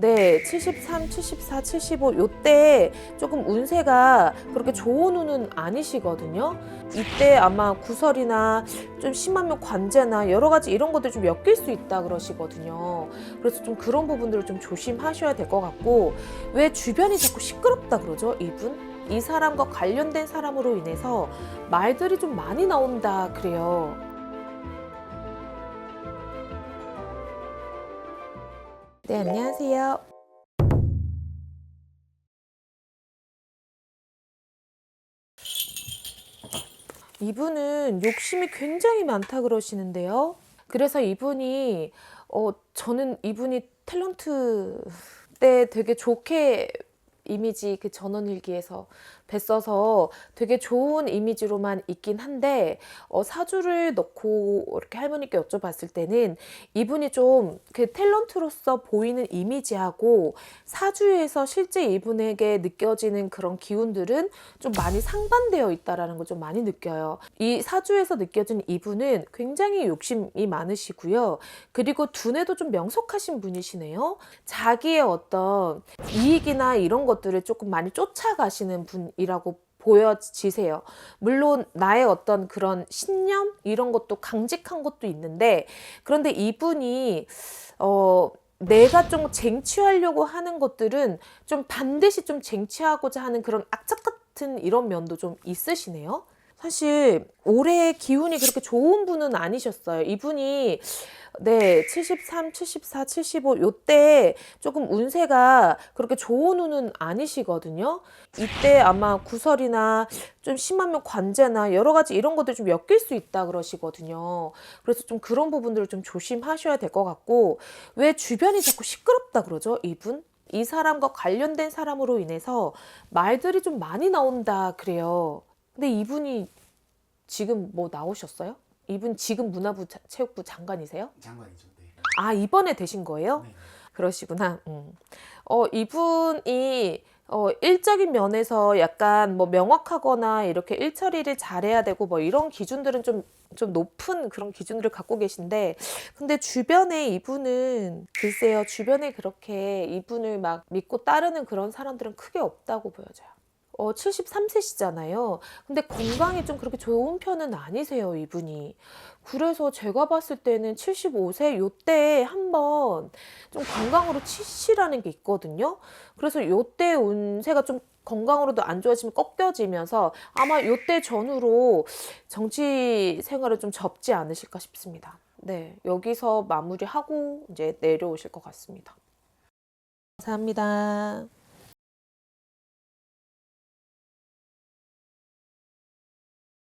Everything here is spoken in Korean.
네, 73, 74, 75 요때 조금 운세가 그렇게 좋은 운은 아니시거든요. 이때 아마 구설이나 좀 심하면 관제나 여러 가지 이런 것들 좀 엮일 수 있다 그러시거든요. 그래서 좀 그런 부분들을 좀 조심하셔야 될 것 같고 왜 주변이 자꾸 시끄럽다 그러죠? 이분? 이 사람과 관련된 사람으로 인해서 말들이 좀 많이 나온다 그래요. 네, 안녕하세요. 이분은 욕심이 굉장히 많다 그러시는데요. 그래서 이분이 어 저는 이분이 탤런트 때 되게 좋게 이미지 그 전원일기에서 뵀어서 되게 좋은 이미지로만 있긴 한데 어, 사주를 넣고 이렇게 할머니께 여쭤봤을 때는 이분이 좀 그 탤런트로서 보이는 이미지하고 사주에서 실제 이분에게 느껴지는 그런 기운들은 좀 많이 상반되어 있다라는 걸 좀 많이 느껴요. 이 사주에서 느껴진 이분은 굉장히 욕심이 많으시고요. 그리고 두뇌도 좀 명석하신 분이시네요. 자기의 어떤 이익이나 이런 것들을 조금 많이 쫓아가시는 분이라고 보여지세요. 물론 나의 어떤 그런 신념 이런 것도 강직한 것도 있는데 그런데 이분이 어 내가 좀 쟁취하려고 하는 것들은 좀 반드시 좀 쟁취하고자 하는 그런 악착 같은 이런 면도 좀 있으시네요. 사실 올해 기운이 그렇게 좋은 분은 아니셨어요. 이분이 네, 73, 74, 75 요때 조금 운세가 그렇게 좋은 운은 아니시거든요. 이때 아마 구설이나 좀 심하면 관제나 여러 가지 이런 것들 좀 엮일 수 있다 그러시거든요. 그래서 좀 그런 부분들을 좀 조심하셔야 될 것 같고 왜 주변이 자꾸 시끄럽다 그러죠? 이분? 이 사람과 관련된 사람으로 인해서 말들이 좀 많이 나온다 그래요. 근데 이분이 지금 뭐 나오셨어요? 이분 지금 문화부 자- 체육부 장관이세요? 장관이죠. 네. 아 이번에 되신 거예요? 네. 그러시구나. 음. 어 이분이 어 일적인 면에서 약간 뭐 명확하거나 이렇게 일처리를 잘해야 되고 뭐 이런 기준들은 좀 좀 높은 그런 기준들을 갖고 계신데 근데 주변에 이분은 글쎄요 주변에 그렇게 이분을 막 믿고 따르는 그런 사람들은 크게 없다고 보여져요. 어 73세시잖아요. 근데 건강이 좀 그렇게 좋은 편은 아니세요, 이분이. 그래서 제가 봤을 때는 75세 요때 한번 좀 건강으로 치시라는 게 있거든요. 그래서 요때 운세가 좀 건강으로도 안 좋아지면 꺾여지면서 아마 요때 전후로 정치 생활을 좀 접지 않으실까 싶습니다. 네, 여기서 마무리하고 이제 내려오실 것 같습니다. 감사합니다.